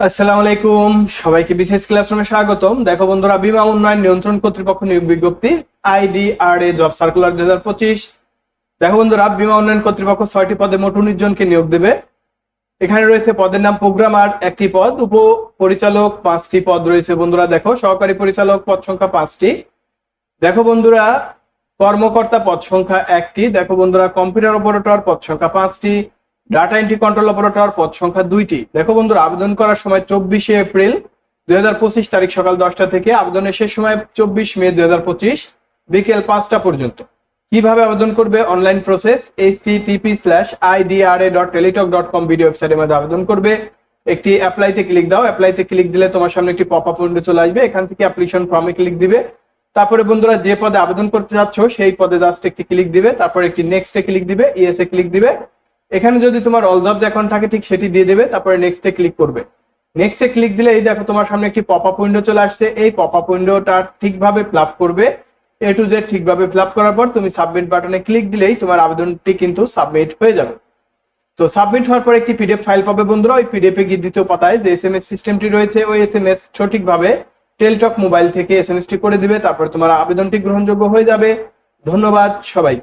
আসসালামু আলাইকুম। সবাইকে বিশেষ ক্লাসরুমে স্বাগতম। দেখো বন্ধুরা, বিমা উন্নয়ন নিয়ন্ত্রণ কর্তৃপক্ষ নিয়োগ বিজ্ঞপ্তি, আইডিআরএ, জব সার্কুলার দুই হাজার পঁচিশ। দেখো বন্ধুরা, বিমা উন্নয়ন কর্তৃপক্ষ ছয়টি পদে মোট উনিশ জনকে নিয়োগ দেবে। এখানে রয়েছে পদের নাম প্রোগ্রামার, একটি পদ উপ পরিচালক পাঁচটি পদ রয়েছে বন্ধুরা, দেখো। সহকারী পরিচালক পদ সংখ্যা পাঁচটি। দেখো বন্ধুরা, কর্মকর্তা পদ সংখ্যা একটি। দেখো বন্ধুরা, কম্পিউটার অপারেটর পদ সংখ্যা পাঁচটি। ডাটা এন্ট্রি কন্ট্রোল অপারেটর পদ সংখ্যা দুইটি। দেখো বন্ধুরা, আবেদন করার সময় চব্বিশে এপ্রিল দুই হাজার পঁচিশ তারিখ সকাল দশটা থেকে, আবেদনের শেষ সময় চব্বিশ মে দুই হাজার পঁচিশ বিকেল পাঁচটা পর্যন্ত। কীভাবে আবেদন করবে? Online process HTTP slash IDRA dot Teletalk dot com video ওয়েবসাইটের মধ্যে আবেদন করবে। একটি অ্যাপ্লাইতে ক্লিক দাও। অ্যাপ্লাইতে ক্লিক দিলে তোমার সামনে একটি পপ আপ উইন্ডো চলে আসবে। এখান থেকে অ্যাপ্লিকেশন ফর্মে ক্লিক দিবে। তারপরে বন্ধুরা, যে পদে আবেদন করতে যাচ্ছ, সেই পদে জাস্ট একটি ক্লিক দিবে। তারপর একটি নেক্সটে ক্লিক দিবে ইএসএ ক্লিক দিবে। এখানে যদি তোমার অল জবস অ্যাকাউন্ট থাকে, ঠিক সেটি দিয়ে দেবে, তারপরে নেক্সটে ক্লিক করবে। নেক্সটে ক্লিক দিলে এই দেখো তোমার সামনে একটি পপ আপ উইন্ডো চলে আসছে। এই পপ আপ উইন্ডোটা ঠিকভাবে ফ্লাপ করবে। এ টু জেড ঠিকভাবে ফ্লাপ করার পর তুমি সাবমিট বাটনে ক্লিক দিলেই তোমার আবেদনটি কিন্তু সাবমিট হয়ে যাবে। তো সাবমিট হওয়ার পর একটি পিডিএফ ফাইল পাবে বন্ধুরা। ওই পিডিএফ গিয়ে দ্বিতীয় পাতায় যে এস এম এস সিস্টেমটি রয়েছে, ওই এস এম এস সঠিকভাবে টেলটক মোবাইল থেকে এস এম এস টি করে দিবে। তারপর তোমার আবেদনটি গ্রহণযোগ্য হয়ে যাবে। ধন্যবাদ সবাই